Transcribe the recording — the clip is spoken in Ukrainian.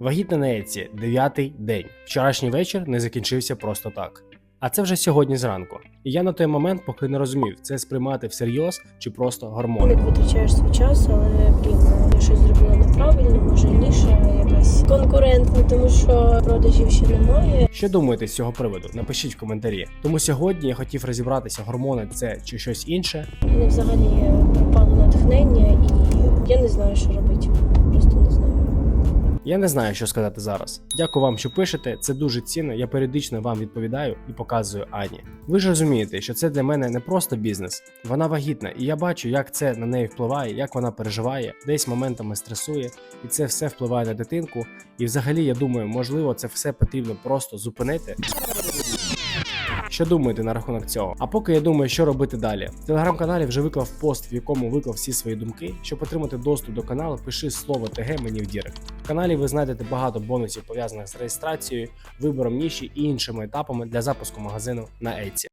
Вагітна на Еці, дев'ятий день. Вчорашній вечір не закінчився просто так. А це вже сьогодні зранку. І я на той момент поки не розумів, це сприймати всерйоз чи просто гормони. Як витрачаєш свій час, але блін, я щось зробила неправильно, може ніша якась конкурентна, тому що продажів ще немає. Що думаєте з цього приводу? Напишіть в коментарі. Тому сьогодні я хотів розібратися, гормони це чи щось інше. Мене взагалі пропало натхнення, і я не знаю, що робити. Я не знаю, що сказати зараз. Дякую вам, що пишете. Це дуже цінно. Я періодично вам відповідаю і показую Ані. Ви ж розумієте, що це для мене не просто бізнес. Вона вагітна, і я бачу, як це на неї впливає, як вона переживає, десь моментами стресує, і це все впливає на дитинку. І взагалі, я думаю, можливо, це все потрібно просто зупинити. Що думаєте на рахунок цього? А поки я думаю, що робити далі. В телеграм-каналі вже виклав пост, в якому виклав всі свої думки. Щоб отримати доступ до каналу, пиши слово ТГ мені в Дірект. Каналі ви знайдете багато бонусів пов'язаних з реєстрацією, вибором ніші і іншими етапами для запуску магазину на Etsy.